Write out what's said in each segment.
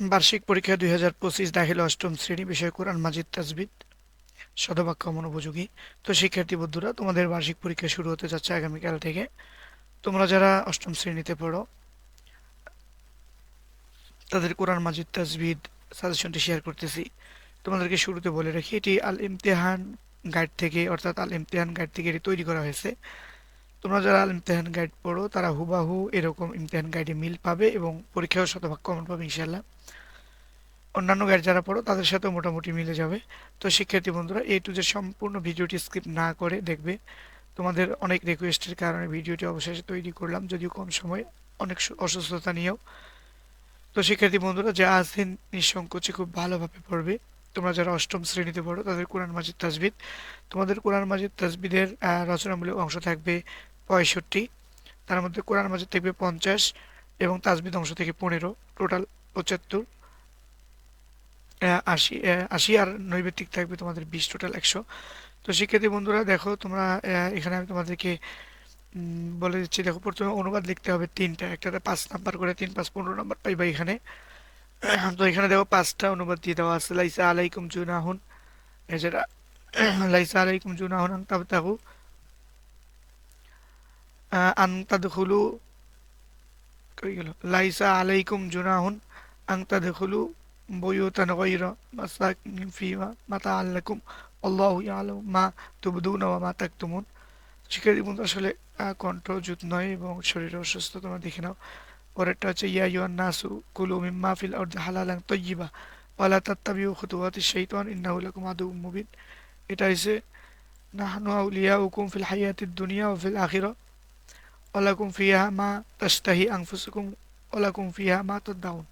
বার্ষিক পরীক্ষা দুই হাজার পঁচিশ দাখিল অষ্টম শ্রেণি বিষয় কোরআন মাজিদ তাজবিদ শতবাক্য অনুপযোগী তো শিক্ষার্থী বন্ধুরা, তোমাদের বার্ষিক পরীক্ষা শুরু হতে যাচ্ছে আগামীকাল থেকে। তোমরা যারা অষ্টম শ্রেণীতে পড়ো, তাদের কোরআন মাজিদ তাজবিদ সাজেশনটি শেয়ার করতেছি। তোমাদেরকে শুরুতে বলে রাখি, এটি আল ইমতেহান গাইড থেকে, অর্থাৎ আল ইমতেহান গাইড থেকে এটি তৈরি করা হয়েছে। তোমরা যারা ইমতেহান গাইড পড়ো, তারা হুবাহু এরকম ইমতেহান গাইডে মিল পাবে এবং পরীক্ষাও শতভাগ কমন পাবে ইনশাল্লাহ অন্যান্য গাইড যারা পড়ো, তাদের সাথেও মোটামুটি মিলে যাবে। তো শিক্ষার্থী বন্ধুরা এই টু যে সম্পূর্ণ ভিডিওটি স্কিপ না করে দেখবে। তোমাদের অনেক রিকোয়েস্টের কারণে ভিডিওটি অবশেষে তৈরি করলাম, যদিও কম সময়, অনেক অসুস্থতা নিয়েও। তো শিক্ষার্থী বন্ধুরা, যে আছেন নিঃসংকোচে খুব ভালোভাবে পড়বে। তোমরা যারা অষ্টম শ্রেণীতে পড়ো, তাদের কোরআন মাজিদ তাজবিদ তোমাদের কোরআন মাজিদ তাজবিদের রচনামূলক অংশ থাকবে পঁয়ষট্টি, তার মধ্যে কোরআন মাজিদ থাকবে পঞ্চাশ এবং তাজবিদ অংশ থেকে পনেরো, টোটাল পঁচাত্তর আশি আশি আর নৈবেদিক থাকবে তোমাদের বিশ, টোটাল একশো। তো শিক্ষার্থী বন্ধুরা, দেখো তোমরা এখানে আমি তোমাদেরকে বলে দিচ্ছি, দেখো প্রথমে অনুবাদ লিখতে হবে তিনটা, একটাতে পাঁচ নাম্বার করে, তিন, পাঁচ, পনেরো নাম্বার পাইবা এখানে। তো এখানে দেখো পাঁচটা অনুবাদ দিয়ে দেওয়া আছে, লাইসা আলাইকুম জুনাহুন এছাড়া লাইসা আলাইকুম জুনাহুন আং তাবতাহু আং তাদখুলু, কই গেল? লাইসা আলাইকুম জুনাহুন আং তাদখুলু বুয়ুতান গায়রা মাসাকিন ফিমা মাতাআন লাকুম আল্লাহু ইয়ালামু মা তুবদুনা ওয়া মা তাকতুমুন। শিক্ষার্থী বন্ধু, আসলে কণ্ঠ জুত নয় এবং শরীর অসুস্থ, তোমরা দেখে নাও। পরেরটা হচ্ছে, ইয়া ইউয়ান নাসু কুলু মিম্মা ফিল আরদি হালালান তাইয়্যিবা ওয়ালা তাত্তাবিউ খুতুওয়াতিশ শাইতান ইন্নাহু লাকুম এটা হইছে, নাহনু আউলিয়াউকুম ফিল হায়াতিদ দুনিয়া ওয়া ফিল আখিরা। ওয়া লাকুম ফিহা মা তাশতাহি আনফুসুকুম ওয়া লাকুম ফিহা মা তাদদাউন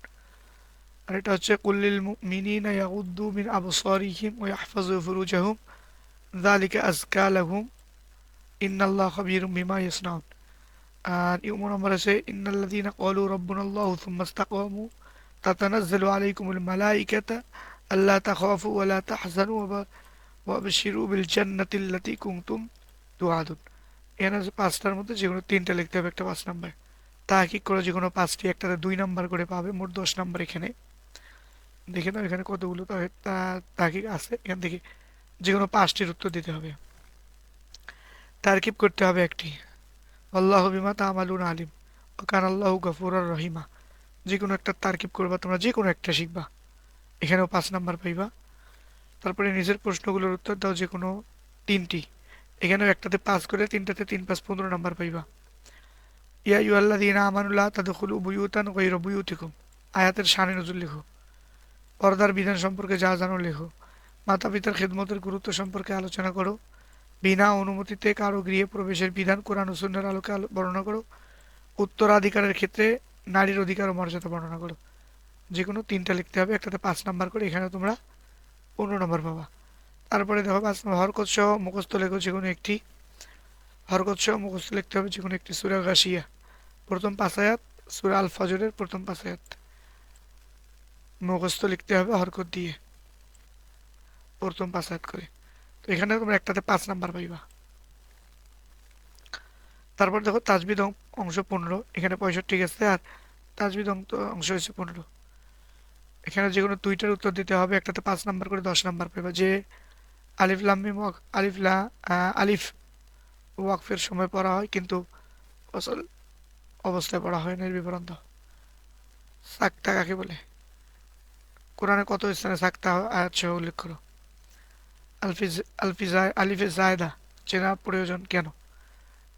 আর এটা হচ্ছে কুল্লিল মুমিনিনা ইয়াগুদ্দু মিন আবসারিহিম ওয়া ইয়াহফাযু ফুরুজাহুম যালিকা আযকা লাহুম ইন্নাল্লাহ খাবীরুম বিমা ইয়াসনাউন আর ইউমো নম্বর আছে ইন্নাল্লাযীনা ক্বালু রাব্বুনাল্লাহু থুম্মা ইসতাকামু তাতানাজ্জালু আলাইকুমুল মালাইকাতা আল্লা তাখাফু ওয়া লা তাহজানু ওয়া ওয়াবশিরু বিল জান্নাতি আল্লাতী কুনতুম তুআদুন এখানে পাঁচটার মধ্যে যে কোনো তিনটা লিখতে হবে একটা পাঁচ নাম্বার। তাহকিক করে যে কোনো পাঁচটি একটাতে দুই নাম্বার করে পাবে, মোট দশ নাম্বার এখানে। দেখে নাও এখানে কতগুলো তাহকিক আছে। এখান থেকে যে কোনো পাঁচটির উত্তর দিতে হবে। তারকিব করতে হবে একটি। আল্লাহ বিমা তামালুন আলিম। ও কান আল্লাহ গফুর আর রহিমা। যে কোনো একটা তারকিব করবা, তোমরা যে কোনো একটা শিখবা। এখানেও পাঁচ নাম্বার পাইবা। তারপরে নিজের প্রশ্নগুলোর উত্তর দাও যে কোনো তিনটি। এখানেও একটাতে পাঁচ করে, তিনটাতে তিন পাঁচ পনেরো নাম্বার পাইবা। ইয়া ইউ আল্লাহ দিন আমানুল্লাহ তাদের তাদখুলু বুয়ুতান গৈর বুয়ুতিকুম। আয়াতের শানে নজর লেখো। পর্দার বিধান সম্পর্কে যা জানো লেখো। মাতা পিতার খেদমতের গুরুত্ব সম্পর্কে আলোচনা করো। বিনা অনুমতিতে কারও গৃহে প্রবেশের বিধান, কোরআন ও সুন্নাহর আলোকে আলো- বর্ণনা করো। উত্তরাধিকারের ক্ষেত্রে নারীর অধিকার ও মর্যাদা বর্ণনা করো। যে কোনো তিনটা লিখতে হবে, একটাতে পাঁচ নাম্বার করে এখানে তোমরা পনেরো নম্বর পাবা। তারপরে দেখো পাঁচ নম্বর, হরকত সহ মুখস্থ লেখো যে কোনো একটি। হরকত সহ মুখস্থ লিখতে হবে যে কোনো একটি সুরা গাছিয়া প্রথম পাঁচ আয়াত, সুরা আল ফজরের প্রথম পাঁচ আয়াত। মুখস্থ লিখতে হবে হরকত দিয়ে। প্রথম পাঁচ আয়াত করে। তো এখানে তোমরা একটাতে পাঁচ নাম্বার পাইবা। তারপর দেখো তাজবিদ অংশ পনেরো। এখানে পঁয়ষট্টি গেছে আর তাজবিদ অংশ হয়েছে পনেরো। এখানে যে কোনো দুইটার উত্তর দিতে হবে, একটাতে পাঁচ নাম্বার করে দশ নাম্বার পাইবা। যে আলিফ লাম মিম ওয়াক- আলিফ লা আলিফ ওয়াকফের সময় পড়া হয় কিন্তু আসল অবস্থায় পড়া হয় না বিবরণ সাকতা কাকে বলে? কোরআনে কত স্থানে সাকতা সহ উল্লেখ করো? আলফিজ, আলফিজা, আলিফে জায়দা, চেনা প্রয়োজন কেন?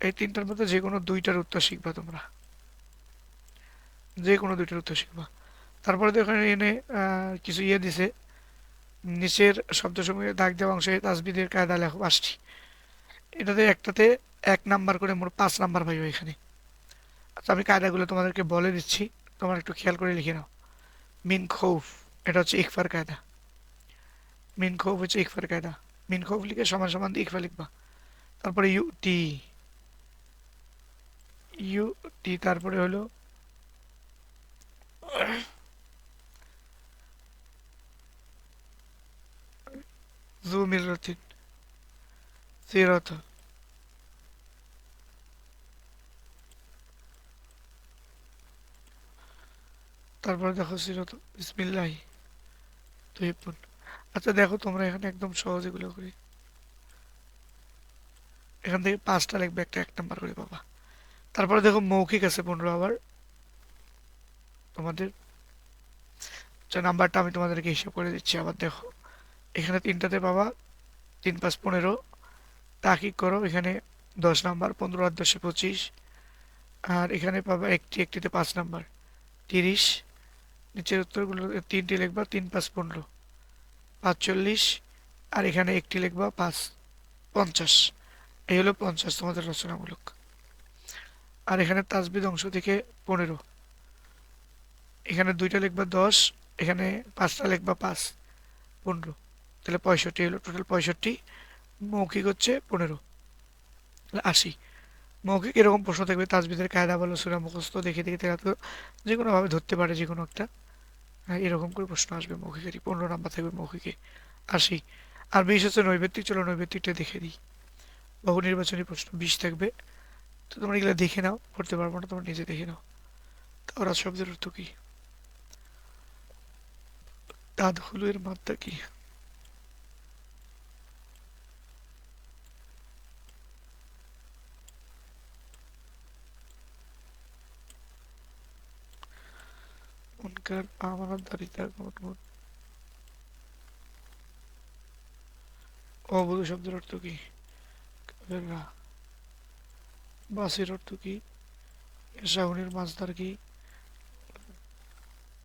এই তিনটার মধ্যে যে কোনো দুইটার উত্তর শিখবা তোমরা। যে কোনো দুইটার উত্তর শিখবা। তারপরে তো এখানে এনে কিছু ইয়ে দিছে। নিচের শব্দসমূহে দাগ দেওয়া অংশে তাসবিদের কায়দা লেখো পাঁচটি এটাতে একটাতে এক নাম্বার করে মোট পাঁচ নাম্বার পাইবে এখানে। আচ্ছা আমি কায়দাগুলো তোমাদেরকে বলে দিচ্ছি। তোমার একটু খেয়াল করে লিখে নাও। মিন খৌফ, এটা হচ্ছে ইকফার কায়দা। মিন খৌফ হচ্ছে ইকফার কায়দা। মিন খৌফ লিখে সমান সমান ইকফা লিখবা। তারপরে ইউ টি ইউ টি তারপরে হলো জু মিরতিন সিরত তারপরে দেখো সিরত বিসমিল্লাহ। তুহিবুন। আচ্ছা দেখো তোমরা এখানে একদম সহজ এগুলো করি। এখান থেকে পাঁচটা লিখবে, একটা এক নাম্বার করে পাবা তারপরে দেখো মৌখিক আছে পনেরো আবার। তোমাদের নাম্বারটা আমি তোমাদেরকে হিসাব করে দিচ্ছি, আবার দেখো। এখানে তিনটাতে পাবা তিন পাঁচ পনেরো। তা তাকিক করো, এখানে দশ নাম্বার, পনেরো আর দশে পঁচিশ। আর এখানে পাবা একটি, একটিতে পাঁচ নাম্বার, তিরিশ। নিচের উত্তরগুলো, তিনটি লিখবা, তিন পাঁচ পনেরো। পাঁচচল্লিশ। আর এখানে একটি লিখবা, পাঁচ, পঞ্চাশ। এই হলো পঞ্চাশ, তোমাদের রচনামূলক। আর এখানে তাজবিদ অংশ থেকে পনেরো। এখানে দুইটা লিখবা, দশ। এখানে পাঁচটা লিখবা, পাঁচ, পনেরো। তাহলে পঁয়ষট্টি হলো টোটাল পঁয়ষট্টি, মৌখিক হচ্ছে পনেরো। আশি। মৌখিক এরকম প্রশ্ন থাকবে, তাজবিদের কায়দা বলো, সুরা মুখস্থ, দেখে দেখে তারা তো যে কোনোভাবে ধরতে পারে যে কোনো একটা। হ্যাঁ এরকম করে প্রশ্ন আসবে মৌখিকেরই পনেরো নাম্বার থাকবে মৌখিকে। আশি। আর বিশ হচ্ছে নৈবেত্তিক। চলো নৈবেত্তিকটা দেখে দিই। বহু নির্বাচনী প্রশ্ন, বিশ থাকবে। তো তোমরা এগুলো দেখে নাও, পড়তে পারব না, তোমরা নিজে দেখে নাও। তাওরাত শব্দের অর্থ কি? তাদখুলু এর মাত্রা কি? উনকার আমানতদারিতা কোন কোন অবৈধ শব্দের অর্থ কি? বাসের অর্থ কি? শাহুনের মাছদার কি?